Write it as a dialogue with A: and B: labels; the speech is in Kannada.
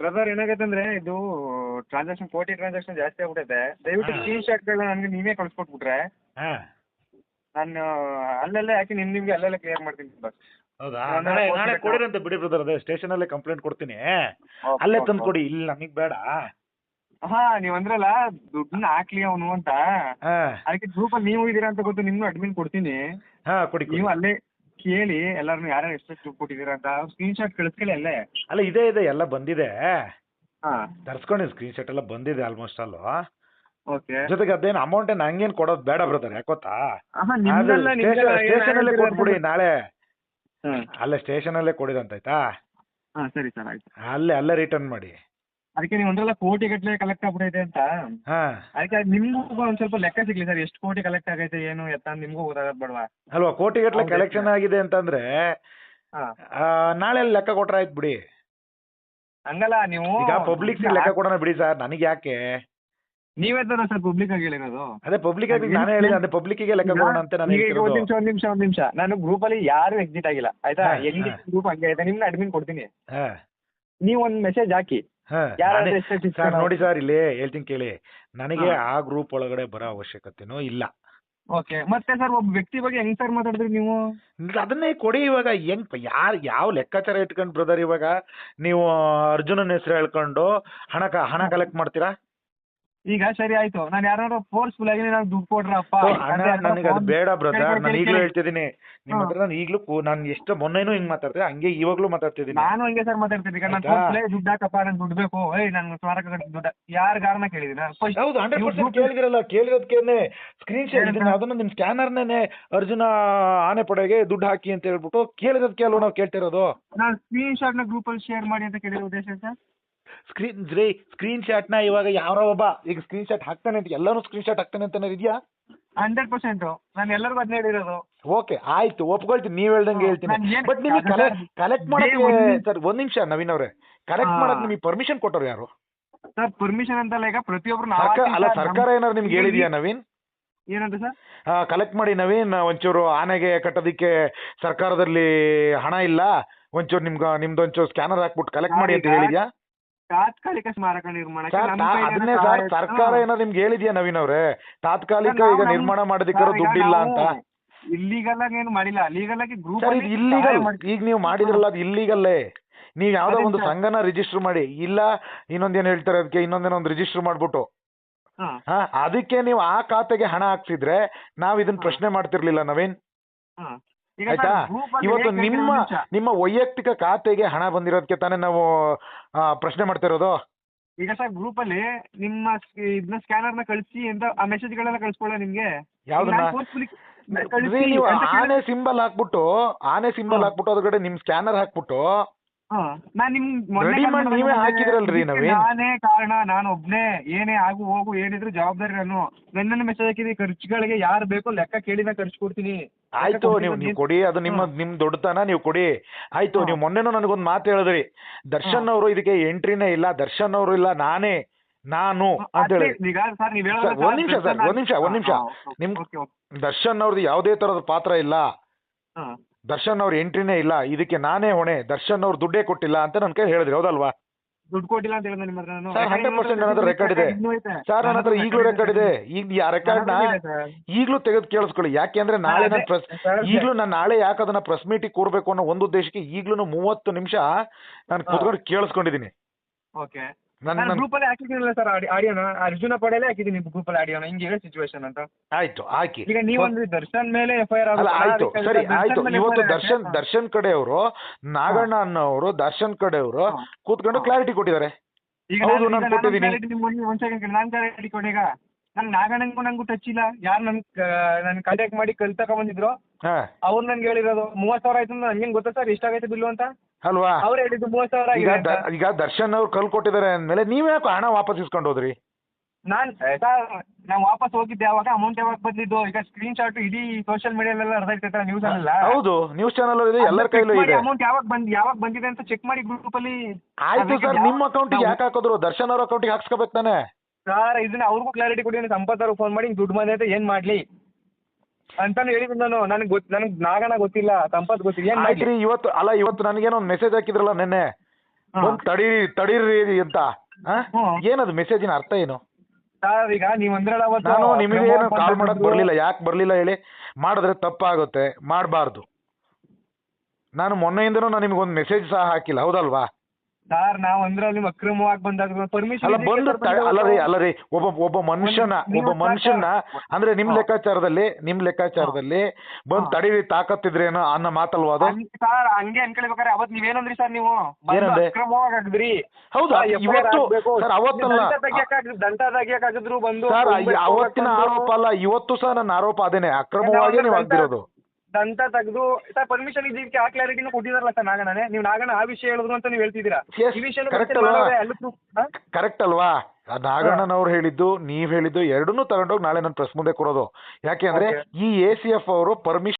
A: ಬ್ರದರ್ ಏನಾಗೈತೆ ಅಂದ್ರೆ ಇದು ಟ್ರಾನ್ಸಾಕ್ಷನ್ ಕೋಟಿ ಟ್ರಾನ್ಸಾಕ್ಷನ್ ಜಾಸ್ತಿ ಆಗ್ಬಿಟ್ಟೈತೆ ದಯವಿಟ್ಟು
B: ಹಾ.
A: ಸ್ಕ್ರೀನ್ ಶಾಟ್ಗಳನ್ನ ನನಗೆ ನೀವೇ ಕಳ್ಸ್ಕೊಟ್ಬಿಟ್ರೆ.
B: ಹಾ.
A: ನಾನು ಅಲ್ಲಲ್ಲೇ ಹಾಕಿ ನಿಮ್ ನಿಮ್ಗೆ ಅಲ್ಲಲ್ಲೇ ಕ್ಲಿಯರ್ ಮಾಡ್ತೀನಿ ಬಸ್
B: ಹೌದಾ?
A: ನಾನು
B: ನಾಳೆ
A: ಕೊಡ್ಬೇಕಾ?
B: ಕೊಡಿರಂತೆ ಬಿಡಿ ಬ್ರದರ್ ಅದೇ ಸ್ಟೇಷನಲ್ಲೇ ಕಂಪ್ಲೇಂಟ್ ಕೊಡ್ತೀನಿ. ಅಲ್ಲೇ ತಂದು ಕೊಡಿ. ಇಲ್ಲಿ ನಮಗೆ ಬೇಡ.
A: ಹಾ ನೀವ್ ಅಂದ್ರಲ್ಲ ದುಡ್ಡನ್ನ ಹಾಕ್ಲಿ ಅವನು ಅಂತ.
B: ಹಾ.
A: ಅದಕ್ಕೆ ಗ್ರೂಪಲ್ಲಿ ನೀವು ಇದೀರಾ ಅಂತ ಗೊತ್ತು ನಿಮ್ನು ಅಡ್ಮಿನ್ ಕೊಡ್ತೀನಿ.
B: ಹಾ ಕೊಡಿ ಕೊಡಿ.
A: ನೀವು ಅಲ್ಲೇ ಕೇಳಿ ಎಲ್ಲಾರನ್ನು ಯಾರ್ಯಾರು ಎಷ್ಟು ದುಡ್ಡು ಕೊಟ್ಟಿದ್ದೀರಾ ಅಂತ ಸ್ಕ್ರೀನ್ ಶಾಟ್ ಕಳಿಸ್ಕೊಳ್ಳಿ ಅಲ್ಲೇ.
B: ಅಲ್ಲ ಇದೆ ಇದೆ ಎಲ್ಲ ಬಂದಿದೆ.
A: ಹಾ.
B: ತರ್ಸ್ಕೊಂಡಿದ್ದು ಸ್ಕ್ರೀನ್ ಶಾಟ್ ಎಲ್ಲ ಬಂದಿದೆ ಆಲ್ಮೋಸ್ಟ್ ಅಲ್ಲು.
A: ಓಕೆ
B: ಜೊತೆಗೆ ಅದೇನು ಅಮೌಂಟ್ ನಂಗೇನು ಕೊಡೋದು ಬೇಡ ಬ್ರದರ್ ಯಾಕೋತಾ
A: ಆಹಾ
B: ಅಲ್ಲೇ ಕೊಟ್ಬಿಡಿ ನಾಳೆ. ಅಲ್ಲೇ ಸ್ಟೇಷನಲ್ಲೇ ಕೊಡಿದಂತಾಯ್ತಾ
A: ಹಾ ಸರಿ ಸರ್ ಆಯ್ತು.
B: ಅಲ್ಲೇ ಅಲ್ಲೇ ರಿಟರ್ನ್ ಮಾಡಿ.
A: ಅದಕ್ಕೆ ನೀವು ಒಂದ್ರಲ್ಲ ಕೋಟಿ ಗಟ್ಟಲೆ ಕಲೆಕ್ಟ್ ಆಗ್ಬಿಟ್ಟೈತೆ ಅಂತ.
B: ಹಾ.
A: ಅದಕ್ಕೆ ಅದ್ ನಿಮ್ಗೂ ಒಂದ್ ಸ್ವಲ್ಪ ಲೆಕ್ಕ ಸಿಗ್ಲಿ ಸರ್ ಎಷ್ಟು ಕೋಟಿ ಕಲೆಕ್ಟ್ ಆಗೈತೆ ಏನು ಎತ್ತ ಅಂತ ನಿಮ್ಗೂ ಗೊತ್ತಾಗದ್ ಬೇಡವಾ.
B: ಅಲ್ವಾ ಕೋಟಿಗಟ್ಟಲೆ. ಕಲೆಕ್ಷನ್ ಆಗಿದೆ ಅಂತಂದ್ರೆ
A: ಹಾ.
B: ಆ, ನಾಳೆ ಲೆಕ್ಕ ಕೊಟ್ರೆ ಆಯ್ತು ಬಿಡಿ.
A: ಹಂಗಲ್ಲ ನೀವು
B: ಈಗ ಪಬ್ಲಿಕ್ ಲೆಕ್ಕ ಕೊಡೋಣ ಬಿಡಿ ಸರ್ ನನಗೆ ಯಾಕೆ?
A: ನೀವೇ ತರ ಸರ್ ಪಬ್ಲಿಕ್ ಆಗಿ ಹೇಳಿರೋದು.
B: ಅದೇ ಪಬ್ಲಿಕ್ ಆಗಿ ನಾನೇ ಹೇಳಿದೆ ಅದೇ ಗೆ ಲೆಕ್ಕ ಕೊಡೋಣ ಅಂತ ನಾನು
A: ಈಗ ಈಗ ಒಂದ್
B: ಹೇಳ್ತಿರೋದು.
A: ನಿಮಿಷ ಒಂದ್ ನಿಮಿಷ ಒಂದ್ ನಿಮಿಷ. ನಾನು ಗ್ರೂಪ್ ಅಲ್ಲಿ ಯಾರು ಎಕ್ಸಿಟ್ ಆಗಿಲ್ಲ ಆಯ್ತಾ?
B: ಹಾ,
A: ಹೆಂಗೆ
B: ಹಾ.
A: ಗ್ರೂಪ್ ಹಂಗೆ ಇದೆ ನಿಮ್ನ ಅಡ್ಮಿನ್ ಕೊಡ್ತೀನಿ.
B: ಹಾ.
A: ನೀವು ಒಂದ್ ಮೆಸೇಜ್ ಹಾಕಿ.
B: ಸರ್ ನೋಡಿ ಸರ್ ಇಲ್ಲಿ ಹೇಳ್ತೀನಿ ಕೇಳಿ. ನನಗೆ ಆ ಗ್ರೂಪ್ ಒಳಗಡೆ ಬರೋ ಅವಶ್ಯಕತೆನೂ ಇಲ್ಲ.
A: ಓಕೆ ಮತ್ತೆ ಸರ್ ಒಬ್ಬ ವ್ಯಕ್ತಿ ಬಗ್ಗೆ ಹೆಂಗ್ ಸರ್ ಮಾತಾಡಿದ್ರಿ ನೀವು?
B: ಅದನ್ನೇ ಕೊಡಿ ಇವಾಗ ಹೆಂಗ್ ಯಾರು ಯಾವ ಲೆಕ್ಕಾಚಾರ ಇಟ್ಕೊಂಡ್ ಬ್ರದರ್ ಇವಾಗ ನೀವು ಅರ್ಜುನನ ಹೆಸರು ಹೇಳ್ಕೊಂಡು ಹಣ ಹಣ ಕಲೆಕ್ಟ್ ಮಾಡ್ತೀರಾ?
A: ಈಗ ಸರಿ ಆಯ್ತು. ನಾನು ಯಾರು ಫೋರ್ಸ್ಫುಲ್ ಆಗಿ ನಾನು ದುಡ್ಡು ಕೊಡ್ರಪ್ಪ.
B: ನನಗೆ ಅದು ಬೇಡ ಬ್ರದರ್ ನಾನು ಈಗಲೂ. ಹೇಳ್ತಿದ್ದೀನಿ. ನಿಮ್ಮ ಹತ್ರ ನಾನು ಈಗಲೂ ನಾನು ಎಷ್ಟು ಮೊನ್ನೆನು ಹಿಂಗ್ ಮಾತಾಡ್ತೀನಿ ಹಂಗೆ ಇವಾಗ್ಲೂ ಮಾತಾಡ್ತಿದ್ದೀನಿ.
A: ನಾನು ಹಂಗೆ ಸರ್ ಮಾತಾಡ್ತೀನಿ ಈಗ ನಾನು ಆಗಿ ದುಡ್ಡು ಹಾಕಪ್ಪ ನಂಗೆ ದುಡ್ಡು ಬೇಕು. ಏಯ್ ನನ್ಗೆ ಸ್ಮಾರಕ ದುಡ್ಡು. ಯಾರು ಕಾರಣ ಕೇಳಿದಿನ ಫಸ್ಟ್
B: ಹೌದು ಹಂಡ್ರೆಡ್ ಪರ್ಸೆಂಟ್ ಕೇಳಿದಿರಲ್ಲ ಕೇಳಿರೋದಕ್ಕೇನೆ ಸ್ಕ್ರೀನ್ ಶಾಟ್? ಇದನ್ನ ಅದನ್ನ ನಿಮ್ ಸ್ಕ್ಯಾನರ್ನೇ ಅರ್ಜುನ ಆನೆ ಪಡೆಗೆ ದುಡ್ಡು ಹಾಕಿ ಅಂತ ಹೇಳ್ಬಿಟ್ಟು ಕೇಳಿರೋದಕ್ಕೆ ಅಲ್ವಾ ನಾವು ಕೇಳ್ತಿರೋದು
A: ನಾನು ಸ್ಕ್ರೀನ್ ಶಾಟ್ನ ಗ್ರೂಪ್ ಅಲ್ಲಿ ಶೇರ್ ಮಾಡಿ ಅಂತ ಕೇಳಿರೋ ಉದ್ದೇಶ ಸರ್?
B: ಸ್ಕ್ರೀನ್ ರೀ ಸ್ಕ್ರೀನ್ ಶಾಟ್ನ ಇವಾಗ ಯಾರೋ ಒಬ್ಬ ಈಗ ಸ್ಕ್ರೀನ್ ಶಾಟ್ ಹಾಕ್ತಾನೆ ಅಂತ ಎಲ್ಲರೂ ಸ್ಕ್ರೀನ್ ಶಾಟ್ ಹಾಕ್ತಾನೆ ಅಂತ ಇದೆಯಾ?
A: ಹಂಡ್ರೆಡ್ ಪರ್ಸೆಂಟ್ ನಾನು ಎಲ್ಲರಿಗೂ ಅದನ್ನ ಹೇಳಿರೋದು.
B: ಓಕೆ ಆಯ್ತು ಒಪ್ಕೊಳ್ತೀನಿ ನೀವು ಹೇಳ್ದಂಗೆ ಹೇಳ್ತೀನಿ. ಬಟ್ ನಿಮಗೆ ಕಲೆಕ್ಟ್ ಮಾಡಕ್ಕೆ ಸರ್ ಒಂದ್ ನಿಮಿಷ ನವೀನ್ ಅವರೇ. ಕಲೆಕ್ಟ್ ಮಾಡೋಕೆ ನಿಮಗೆ ಪರ್ಮಿಷನ್ ಕೊಟ್ಟರು ಯಾರು?
A: ಸರ್ ಪರ್ಮಿಷನ್ ಅಂತಲ್ಲ ಈಗ ಪ್ರತಿಯೊಬ್ರು
B: ಅಲ್ಲ ಸರ್ಕಾರ
A: ಏನಾರು
B: ಏನಾದ್ರು ನಿಮ್ಗೆ ಹೇಳಿದ್ಯಾ ನವೀನ್?
A: ಏನಂತ ಸರ್?
B: ಕಲೆಕ್ಟ್ ಮಾಡಿ ನವೀನ್ ಒಂಚೂರು ಆನೆಗೆ ಕಟ್ಟೋದಿಕ್ಕೆ ಸರ್ಕಾರದಲ್ಲಿ ಹಣ ಇಲ್ಲ ಒಂಚೂರು ನಿಮ್ಗೆ ನಿಮ್ದು ಒಂಚೂರು ಸ್ಕ್ಯಾನರ್ ಹಾಕ್ಬಿಟ್ಟು ಕಲೆಕ್ಟ್ ಮಾಡಿ ಅಂತ ಹೇಳಿದ್ಯಾ?
A: ತಾತ್ಕಾಲಿಕ ಸ್ಮಾರಕ ನಿರ್ಮಾಣ
B: ಸರ್ ಅದನ್ನೇ ಸರ್ ಸರ್ಕಾರ ಏನೋ ನಿಮ್ಗೆ ಹೇಳಿದ್ಯಾ ನವೀನ್ ಅವ್ರೆ? ತಾತ್ಕಾಲಿಕ ಈಗ ನಿರ್ಮಾಣ ಮಾಡೋದಿಕ್ಕಾರು
A: ದುಡ್ಡು ಇಲ್ಲ
B: ದುಡ್ಡಿಲ್ಲ ಅಂತ.
A: ಇಲ್ಲಿಗಲ್ಲ ಏನು ಮಾಡಿಲ್ಲ. ಲೀಗಲ್ ಆಗಿ ಗ್ರೂಪ್
B: ಸರ್ ಇದು ಇಲ್ಲಿಗಲ್ ಈಗ ನೀವು ಮಾಡಿದ್ರಲ್ಲ ಅದು ಇಲ್ಲಿಗಲ್ಲೇ ನೀವು ಯಾವ್ದೋ ಒಂದು
A: ಸರ್?
B: ಸಂಘನ ರಿಜಿಸ್ಟರ್ ಮಾಡಿ. ಇಲ್ಲ ಇನ್ನೊಂದೇನು ಹೇಳ್ತಾರೆ ಅದಕ್ಕೆ? ಇನ್ನೊಂದೇನೋ ಒಂದು ರಿಜಿಸ್ಟರ್ ಮಾಡ್ಬಿಟ್ಟು.
A: ಹಾ.
B: ಅದಕ್ಕೆ ನೀವು ಆ ಖಾತೆಗೆ ಹಣ ಹಾಕ್ಸಿದ್ರೆ ನಾವ್ ಇದನ್ನ ಪ್ರಶ್ನೆ ಮಾಡ್ತಿರ್ಲಿಲ್ಲ ನವೀನ್. ಆಯ್ತಾ? ಇವತ್ತು ನಿಮ್ಮ ನಿಮ್ಮ ವೈಯಕ್ತಿಕ ಖಾತೆಗೆ ಹಣ ಬಂದಿರೋದಕ್ಕೆ ತಾನೇ ನಾವು ಆ, ಪ್ರಶ್ನೆ ಮಾಡ್ತಿರೋದು?
A: ಈಗ ಸರ್ ಗ್ರೂಪ್ ಅಲ್ಲಿ ನಿಮ್ಮ ಸ್- ಇದನ್ನ ಸ್ಕ್ಯಾನರ್ನ ಕಳಿಸಿ ಅಂತ ಆ ಮೆಸೇಜ್ ಗಳೆಲ್ಲ ಕಳ್ಸ್ಕೊಳ್ಳ ನಿಮ್ಗೆ
B: ಯಾವ್ದನ್ನ?
A: ನಾನ್ forcefully
B: ರೀ, ನೀವು
A: ಅಂತ ಕೇಳಿ-
B: ಆನೆ ಸಿಂಬಲ್ ಹಾಕ್ಬಿಟ್ಟು ಆನೆ ಸಿಂಬಲ್ ಹಾಕ್ಬಿಟ್ಟು ಅದ್ರ ಕಡೆ ನಿಮ್ ಸ್ಕ್ಯಾನರ್ ಹಾಕ್ಬಿಟ್ಟು
A: ಹಾ ನಾನು
B: ನೀವೇ ಹಾಕಿದ್ರಲ್ರಿ ನವೀನ್?
A: ನಾನೇ ಕಾರಣ ನಾನು ಒಬ್ನೇ ಏನೇ ಆಗು ಹೋಗು ಏನಿದ್ರು ಜವಾಬ್ದಾರಿ ನಾನು. ನನ್ನ ಮೆಸೇಜ್ ಹಾಕಿದ್ರಿ ಖರ್ಚುಗಳಿಗೆ ಯಾರು ಬೇಕೋ ಲೆಕ್ಕ ಕೇಳಿ ನಾ ಖರ್ಚು ಕೊಡ್ತೀನಿ.
B: ಆಯ್ತು ನೀವು ನೀವು ಕೊಡಿ ಅದು ನಿಮ್ಮ ನಿಮ್ ದೊಡ್ಡತನ ನೀವು ಕೊಡಿ. ಆಯ್ತು. ನೀವು ಮೊನ್ನೆನೂ ನನಗೊಂದು ಮಾತು ಹೇಳಿದ್ರಿ. ದರ್ಶನ್ ಅವರು ಇದಕ್ಕೆ ಎಂಟ್ರಿನೇ ಇಲ್ಲ ದರ್ಶನ್ ಅವರು ಇಲ್ಲ ನಾನೇ ನಾನು ಅಂತ ಹೇಳಿ ಒಂದ್ ನಿಮಿಷ ಸರ್, ಒಂದ್ ನಿಮಿಷ, ಒಂದ್ ನಿಮಿಷ. ನಿಮ್- ದರ್ಶನ್ ಅವ್ರದ್ದು ಯಾವುದೇ ತರದ ಪಾತ್ರ ಇಲ್ಲ.
A: ಹಾ.
B: ದರ್ಶನ್ ಅವ್ರ ಎಂಟ್ರಿನೇ ಇಲ್ಲ ಇದಕ್ಕೆ ನಾನೇ ಹೊಣೆ ದರ್ಶನ್ ಅವ್ರ ದುಡ್ಡೇ ಕೊಟ್ಟಿಲ್ಲ ಅಂತ ನನ್ ಕೈ ಹೇಳಿದ್ರಿ ಹೌದಲ್ವಾ?
A: ದುಡ್ಡು ಕೊಟ್ಟಿಲ್ಲ ಅಂತ ಹೇಳಿದ್ರೆ ನಿಮ್ಮ ಹತ್ರ ನಾನು.
B: ಸರ್ ಹಂಡ್ರೆಡ್ ಪರ್ಸೆಂಟ್ ನನ್ನ ಹತ್ರ ರೆಕಾರ್ಡ್ ಇದೆ.
A: ಇನ್ನೂ ಐತೆ.
B: ಸರ್ ನನ್ನ ಹತ್ರ ಈಗಲೂ ರೆಕಾರ್ಡ್ ಇದೆ. ಈಗ ಆ ರೆಕಾರ್ಡ್ನ
A: ನನ್ನ ಹತ್ರ ಇದೆ. ಸರ್.
B: ಈಗಲೂ ತೆಗೆದು ಕೇಳಿಸ್ಕೊಳ್ಳಿ. ಯಾಕೆಂದ್ರೆ ನಾಳೆ ನಾನು ಪ್ರೆಸ್
A: ಸರ್,
B: ಈಗಲೂ ನಾನು ನಾಳೆ ಯಾಕೆ ಅದನ್ನ ಪ್ರೆಸ್ ಮೀಟಿಗೆ ಕೂರ್ಬೇಕು ಅನ್ನೋ ಒಂದು ಉದ್ದೇಶಕ್ಕೆ ಈಗಲೂ ಮೂವತ್ತು ನಿಮಿಷ ನಾನು. ಕೂತ್ಕೊಂಡು ಕೇಳಿಸ್ಕೊಂಡಿದ್ದೀನಿ.
A: ಓಕೆ ನಾನು
B: ನನ್ನ-
A: ಗ್ರೂಪ್ ಅಲ್ಲಿ ಹಾಕಿದ್ದೀನಲ್ಲ ಸರ್ ಆಡಿಯೋನ? ಅರ್ಜುನ ಪಡೆಯಲ್ಲೇ ಹಾಕಿದ್ದೀನಿ ಗ್ರೂಪಲ್ಲಿ ಆಡಿಯೋನ. ಹಿಂಗೆ ಸಿಚುವೇಶನ್ ಅಂತ.
B: ಆಯ್ತು ಹಾಕಿ.
A: ಈಗ ನೀವೊಂದು ದರ್ಶನ್ ಮೇಲೆ ಎಫ್ ಐ ಆರ್
B: ಅಲ್ಲ ಆಯ್ತು ಸರಿ ಆಯ್ತು. ಇವತ್ತು ದರ್ಶನ್ ದರ್ಶನ್ ಕಡೆಯವರು ನಾಗಣ್ಣ ಅನ್ನೋರು ದರ್ಶನ್ ಕಡೆಯವರು. ಕೂತ್ಕೊಂಡು ಕ್ಲಾರಿಟಿ ಕೊಟ್ಟಿದ್ದಾರೆ.
A: ಈಗ
B: ಹೌದು,
A: ನಾನು-
B: ನಾನು ಕೊಟ್ಟಿದ್ದೀನಿ.
A: ಒಂದ್ ಸೆಕೆಂಡ್ ನಾನು ಕ್ಲಾರಿಟಿ ಕೊಡೀಗ ನಾನು ನಾಗಣ್ಣಂಗೂ ನಂಗೂ ಟಚ್ ಇಲ್ಲ. ಯಾರು ನನ್ ನನ್ನ ಕಾಂಟ್ಯಾಕ್ಟ್ ಮಾಡಿ ಕಲ್ ಬಂದಿದ್ರು.
B: ಹಾ.
A: ಅವ್ರು ನನ್ಗೆ ಹೇಳಿರೋದು ಮೂವತ್ ಸಾವಿರ ಆಯ್ತು ಅಂದ್ರೆ ನನ್ಗೆ ಗೊತ್ತಾ ಸರ್ ಆಗೈತೆ ಬಿಲ್ಲು ಅಂತ?
B: ಅಲ್ವಾ?
A: ಅವ್ರು ಹೇಳಿದ್ದು ಮೂವತ್ ಸಾವಿರ
B: ಈಗ
A: ಆಗಿದೆ
B: ದ- ಈಗ ದರ್ಶನ್ ಅವ್ರು ಕಲ್ ಕೊಟ್ಟಿದ್ದಾರೆ ಅಂದ್ಮೇಲೆ ನೀವ್ ಯಾಕೆ ಹಣ ವಾಪಸ್ ಇಸ್ಕೊಂಡು ಹೋದ್ರಿ?
A: ನಾನ್ ಸರ್ ನಾವ್ ವಾಪಸ್ ಹೋಗಿದ್ದೆ ಯಾವಾಗ ಅಮೌಂಟ್ ಯಾವಾಗ ಬಂದಿದ್ದು? ಈಗ ಸ್ಕ್ರೀನ್ ಶಾಟ್ ಇಡೀ ಸೋಷಿಯಲ್ ಮೀಡಿಯಾಲೆಲ್ಲ ಅರ್ಧ ಇರ್ತೈತೆ ನ್ಯೂಸ್ ಅಲ್ಲ
B: ಹೌದು ನ್ಯೂಸ್ ಚಾನಲ್ ಇದೆ ಎಲ್ಲರ ಕೈಲೂ ಇದೆ.
A: ಅಮೌಂಟ್ ಯಾವಾಗ ಬಂದ್ ಯಾವಾಗ ಬಂದಿದೆ ಅಂತ ಚೆಕ್ ಮಾಡಿ ಗ್ರೂಪ್ ಅಲ್ಲಿ.
B: ಆಯ್ತು ಸರ್ ನಿಮ್ಮ ಅಕೌಂಟಿಗೆ ಯಾಕೆ ಹಾಕೋದ್ರು? ದರ್ಶನ್ ಅವ್ರ ಅಕೌಂಟಿಗೆ ಹಾಕ್ಸ್ಕೋಬೇಕು ತಾನೆ?
A: ಸರ್ ಇದನ್ನ ಅವ್ರಿಗೂ ಕ್ಲಾರಿಟಿ ಕೊಡಿ ಸಂಪತ್ ಅವ್ರಿಗೆ ಫೋನ್ ಮಾಡಿ ಹಿಂಗ್ ದುಡ್ಡು ಬಂದೈತೆ ಏನ್ ಮಾಡ್ಲಿ? ಅಂತಾನು ಹೇಳಿದ್ ನಾನು. ನನಗೆ ಗೊತ್ತ ನನಗೆ ನಾಗಣ್ಣ ಗೊತ್ತಿಲ್ಲ ಸಂಪತ್ ಗೊತ್ತಿಲ್ಲ. ಏನ್ ಮಾಡ್ಲಿ?
B: ಆಯ್ತ್ರಿ ಇವತ್ತು ಅಲ್ಲ ಇವತ್ತು ನನಗೇನೋ ಒಂದು ಮೆಸೇಜ್ ಹಾಕಿದ್ರಲ್ಲ ನೆನ್ನೆ.
A: ಹಾ.
B: ಬಂದ್ ತಡೀರಿ ತಡೀರಿ ಅಂತ. ಹಾ?
A: ಹ್ಮ್.
B: ಏನದು ಮೆಸೇಜಿನ ಅರ್ಥ ಏನು?
A: ಸರ್ ಈಗ ನೀವು ಅಂದ್ರಲ್ಲ ಅವತ್ತು
B: ನಾನು ನಿಮಗೆ ಏನು ಕಾಲ್ ಮಾಡಕ್. ಬರ್ಲಿಲ್ಲ. ಯಾಕೆ ಬರ್ಲಿಲ್ಲ ಹೇಳಿ? ಮಾಡಿದ್ರೆ ತಪ್ಪಾಗುತ್ತೆ. ಮಾಡಬಾರ್ದು. ನಾನು ಮೊನ್ನೆಯಿಂದನೂ ನಾನು ನಿಮ್ಗೊಂದು ಮೆಸೇಜ್ ಸಹ ಹಾಕಿಲ್ಲ. ಹೌದಲ್ವಾ?
A: ಸರ್ ನಾವ್ ಅಂದ್ರೆ ಅಲ್ಲಿ ಅಕ್ರಮವಾಗಿ ಬಂದಾಗ ಪರ್ಮಿಷನ್
B: ಅಲ್ಲ ಬಂದು ಅಲ್ಲ ರೀ ಅಲ್ಲ ರೀ ಒಬ್ಬ ಒಬ್ಬ ಮನುಷ್ಯನ ಒಬ್ಬ ಮನುಷ್ಯನ ಅಂದ್ರೆ ನಿಮ್ ಲೆಕ್ಕಾಚಾರದಲ್ಲಿ ನಿಮ್ ಲೆಕ್ಕಾಚಾರದಲ್ಲಿ ಬಂದ್ ತಡೀರಿ ತಾಕತ್ತಿದ್ರೇನೋ ಅನ್ನೋ ಮಾತಲ್ವಾ ಅದು?
A: ಸರ್ ಹಂಗೆ ಅನ್ಕೊಳ್ಬೇಕಾರೆ ಅವತ್ ನೀವೇನಂದ್ರಿ ಸರ್ ನೀವು? ಬಂದು
B: ಏನಂದೆ?
A: ಅಕ್ರಮವಾಗಿ ಆಗಿದ್ರಿ
B: ಹೌದಾ ಇವತ್ತು ಸರ್ ಅವತ್ತಲ್ಲ
A: ದಂಡ ತೆಗಿಯಕ್ಕಾಗ್- ದಂಡ ಬಂದು
B: ಸರ್ ಅವತ್ತಿನ ಆರೋಪ ಅಲ್ಲ ಇವತ್ತು ಸಹ ನನ್ನ ಆರೋಪ ಅದೇನೆ. ಅಕ್ರಮವಾಗಿ ನೀವು ಆಗ್ತಿರೋದು
A: ದಂತ ತೆಗೆದು ಸರ್ ಪರ್ಮಿಷನ್ ಇದಕ್ಕೆ ಆ ಕ್ಲಾರಿಟಿನೂ ಕೊಟ್ಟಿದಾರಲ್ಲ ಸರ್ ನಾಗಣ್ಣನೇ. ನೀವು ನಾಗಣ್ಣ ಆ ವಿಷಯ ಹೇಳಿದ್ರು ಅಂತ ನೀವು ಹೇಳ್ತಿದ್ದೀರಾ? ಈ ವಿಷಯ
B: correct ಅಲ್ವಾ? ಕರೆಕ್ಟ್ ಅಲ್ವಾ? ನಾಗಣ್ಣನವ್ರು ಹೇಳಿದ್ದು ನೀವ್ ಹೇಳಿದ್ದು ಎರಡನ್ನೂ ತಗೊಂಡೋಗಿ ನಾಳೆ ನನ್ನ ಪ್ರೆಸ್ ಮುಂದೆ ಕೊಡೋದು. ಯಾಕೆ ಅಂದ್ರೆ ಈ ಎ ಸಿ ಎಫ್ ಅವರು ಪರ್ಮಿಷನ್